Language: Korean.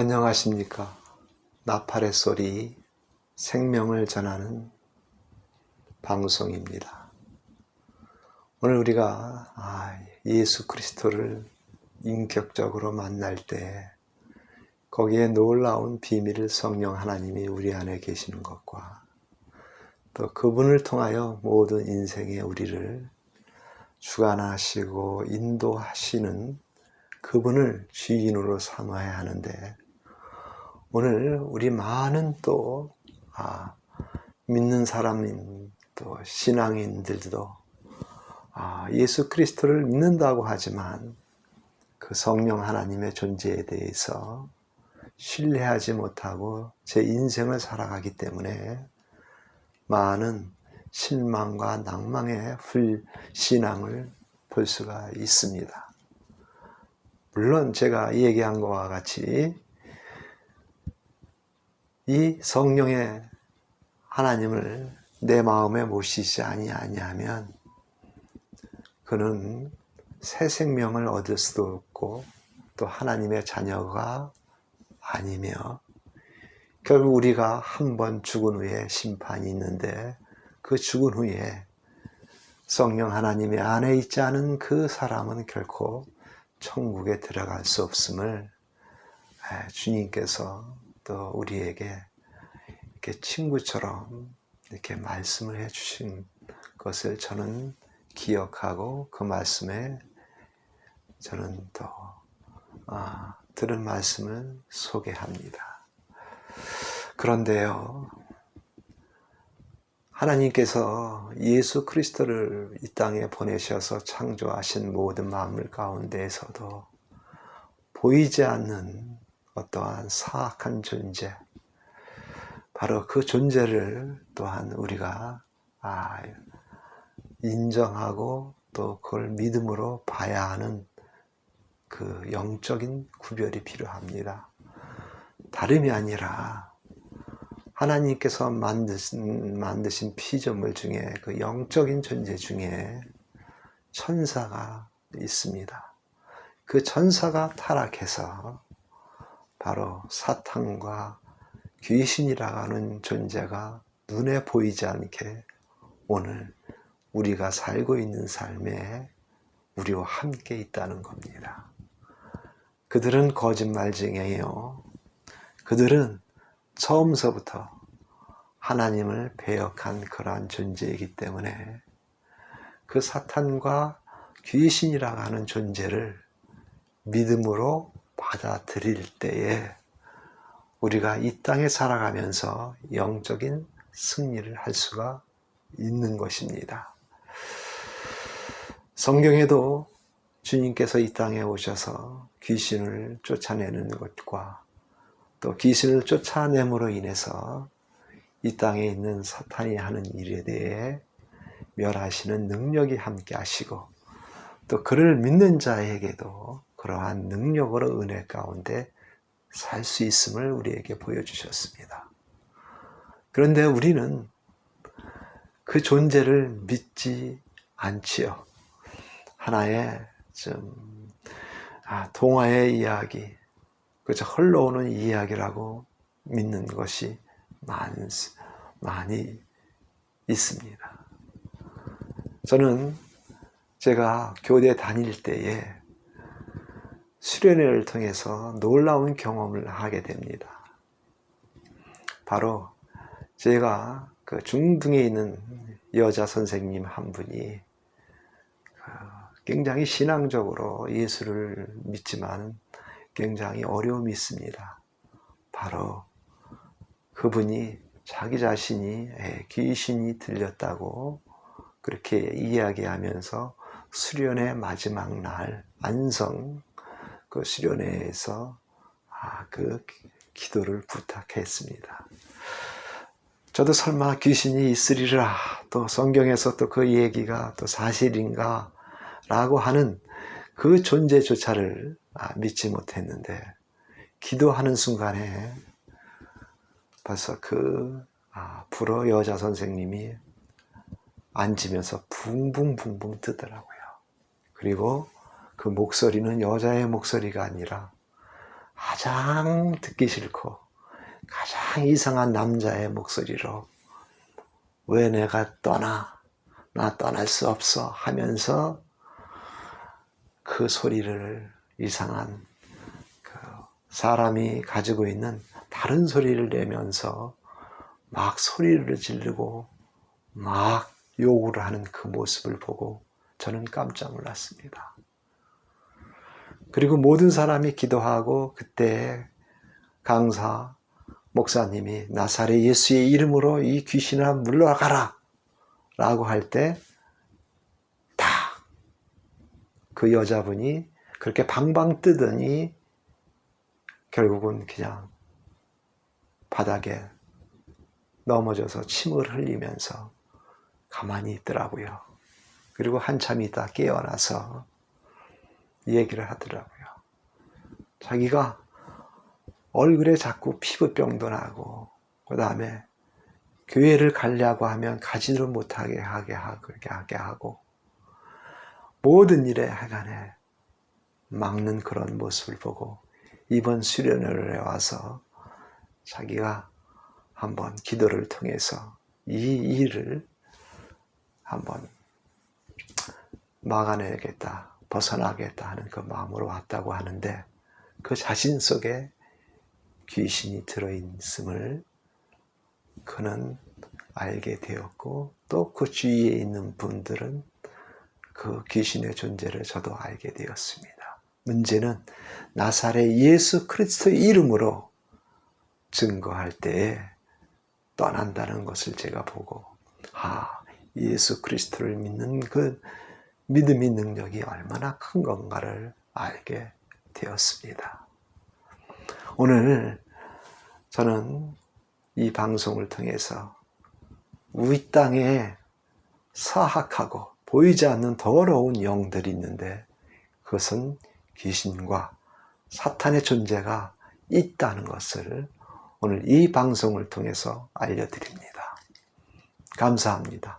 안녕하십니까. 나팔의 소리, 생명을 전하는 방송입니다. 오늘 우리가 아, 예수 그리스도를 인격적으로 만날 때 거기에 놀라운 비밀을 성령 하나님이 우리 안에 계시는 것과 또 그분을 통하여 모든 인생의 우리를 주관하시고 인도하시는 그분을 주인으로 삼아야 하는데 오늘 우리 많은 또 아, 믿는 사람인 또 신앙인들도 아, 예수 그리스도를 믿는다고 하지만 그 성령 하나님의 존재에 대해서 신뢰하지 못하고 제 인생을 살아가기 때문에 많은 실망과 낭망의 불신앙을 볼 수가 있습니다. 물론 제가 얘기한 것과 같이 이 성령의 하나님을 내 마음에 모시지 아니하면 그는 새 생명을 얻을 수도 없고 또 하나님의 자녀가 아니며 결국 우리가 한 번 죽은 후에 심판이 있는데 그 죽은 후에 성령 하나님의 안에 있지 않은 그 사람은 결코 천국에 들어갈 수 없음을 주님께서 또 우리에게 이렇게 친구처럼 이렇게 말씀을 해 주신 것을 저는 기억하고 그 말씀에 저는 또 아, 들은 말씀을 소개합니다. 그런데요, 하나님께서 예수 그리스도를 이 땅에 보내셔서 창조하신 모든 만물 가운데에서도 보이지 않는 어떠한 사악한 존재, 바로 그 존재를 또한 우리가 아, 인정하고 또 그걸 믿음으로 봐야 하는 그 영적인 구별이 필요합니다. 다름이 아니라 하나님께서 만드신, 만드신 피조물 중에 그 영적인 존재 중에 천사가 있습니다. 그 천사가 타락해서 바로 사탄과 귀신이라고 하는 존재가 눈에 보이지 않게 오늘 우리가 살고 있는 삶에 우리와 함께 있다는 겁니다. 그들은 거짓말쟁이에요. 그들은 처음서부터 하나님을 배역한 그러한 존재이기 때문에 그 사탄과 귀신이라고 하는 존재를 믿음으로 받아들일 때에 우리가 이 땅에 살아가면서 영적인 승리를 할 수가 있는 것입니다. 성경에도 주님께서 이 땅에 오셔서 귀신을 쫓아내는 것과 또 귀신을 쫓아냄으로 인해서 이 땅에 있는 사탄이 하는 일에 대해 멸하시는 능력이 함께 하시고 또 그를 믿는 자에게도 그러한 능력으로 은혜 가운데 살 수 있음을 우리에게 보여주셨습니다. 그런데 우리는 그 존재를 믿지 않지요. 하나의 좀 아, 동화의 이야기, 그저 흘러오는 이야기라고 믿는 것이 많, 많이 있습니다. 저는 제가 교대 다닐 때에 수련회를 통해서 놀라운 경험을 하게 됩니다. 바로 제가 그 중등에 있는 여자 선생님 한 분이 그 굉장히 신앙적으로 예수를 믿지만 굉장히 어려움이 있습니다. 바로 그분이 자기 자신이 귀신이 들렸다고 그렇게 이야기하면서 수련의 마지막 날 안성 그 수련회에서 아, 그 기도를 부탁했습니다. 저도 설마 귀신이 있으리라 또 성경에서 또 그 얘기가 또 사실인가 라고 하는 그 존재조차를 아, 믿지 못했는데 기도하는 순간에 벌써 그 아, 불어 여자 선생님이 앉으면서 붕붕붕붕 뜨더라고요. 그리고 그 목소리는 여자의 목소리가 아니라 가장 듣기 싫고 가장 이상한 남자의 목소리로 왜 내가 떠나? 나 떠날 수 없어 하면서 그 소리를 이상한 그 사람이 가지고 있는 다른 소리를 내면서 막 소리를 지르고 막 요구를 하는 그 모습을 보고 저는 깜짝 놀랐습니다. 그리고 모든 사람이 기도하고 그때 강사 목사님이 나사렛 예수의 이름으로 이 귀신아 물러가라 라고 할 때 다 그 여자분이 그렇게 방방 뜨더니 결국은 그냥 바닥에 넘어져서 침을 흘리면서 가만히 있더라고요. 그리고 한참 있다 깨어나서 얘기를 하더라고요. 자기가 얼굴에 자꾸 피부병도 나고, 그 다음에 교회를 가려고 하면 가지를 못하게 하게 하게 하게 하고, 모든 일에 하간에 막는 그런 모습을 보고, 이번 수련회에 와서 자기가 한번 기도를 통해서 이 일을 한번 막아내겠다, 벗어나겠다 하는 그 마음으로 왔다고 하는데 그 자신 속에 귀신이 들어있음을 그는 알게 되었고 또 그 주위에 있는 분들은 그 귀신의 존재를 저도 알게 되었습니다. 문제는 나사렛 예수 그리스도 이름으로 증거할 때에 떠난다는 것을 제가 보고 아 예수 그리스도를 믿는 그 믿음의 능력이 얼마나 큰 건가를 알게 되었습니다. 오늘 저는 이 방송을 통해서 우리 땅에 사악하고 보이지 않는 더러운 영들이 있는데 그것은 귀신과 사탄의 존재가 있다는 것을 오늘 이 방송을 통해서 알려드립니다. 감사합니다.